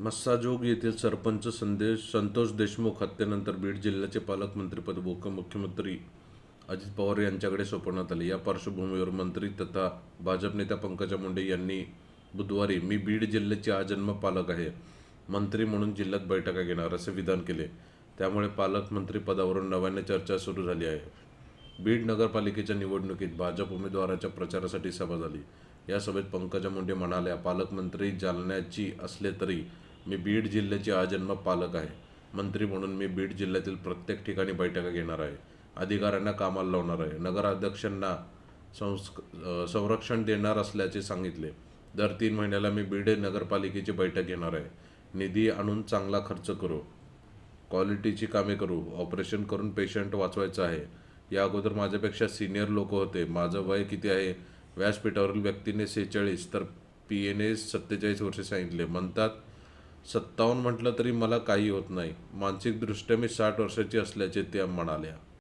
मस्साजोग येथील सरपंच संदेश संतोष देशमुख हत्येनंतर बीड जिल्ह्याचे पालकमंत्रीपद उपमुख्यमंत्री अजित पवार यांच्याकडे सोपवण्यात आले. या पार्श्वभूमीवर मंत्री तथा भाजप नेत्या पंकजा मुंडे यांनी बुधवारी मी बीड जिल्ह्याचे आजन्म पालक आहे. मंत्री म्हणून जिल्ह्यात बैठका घेणार असे विधान केले. त्यामुळे पालकमंत्री पदावरून नव्याने चर्चा सुरू झाली आहे. बीड नगरपालिकेच्या निवडणुकीत भाजप उमेदवाराच्या प्रचारासाठी सभा झाली. या सभेत पंकजा मुंडे म्हणाल्या पालकमंत्री जालन्याची असले तरी मी बीड जिल्ह्याचे आजन्म पालक आहे. मंत्री म्हणून मी बीड जिल्ह्यातील प्रत्येक ठिकाणी बैठका घेणार आहे. अधिकाऱ्यांना कामाला लावणार आहे. नगराध्यक्षांना संस् संरक्षण देणार असल्याचे सांगितले. दर तीन महिन्याला मी बीड नगरपालिकेची बैठक घेणार आहे. निधी आणून चांगला खर्च करू. क्वालिटीची कामे करू. ऑपरेशन करून पेशंट वाचवायचं आहे. या अगोदर माझ्यापेक्षा सिनियर लोक होते. माझं वय किती आहे? व्यासपीठावरील व्यक्तीने सेहेचाळीस तर पी एने सत्तेचाळीस वर्षे सांगितले. म्हणतात सत्तावन्न म्हटलं तरी मला काही होत नाही. मानसिकदृष्ट्या मी साठ वर्षाची असल्याचे त्या म्हणाल्या.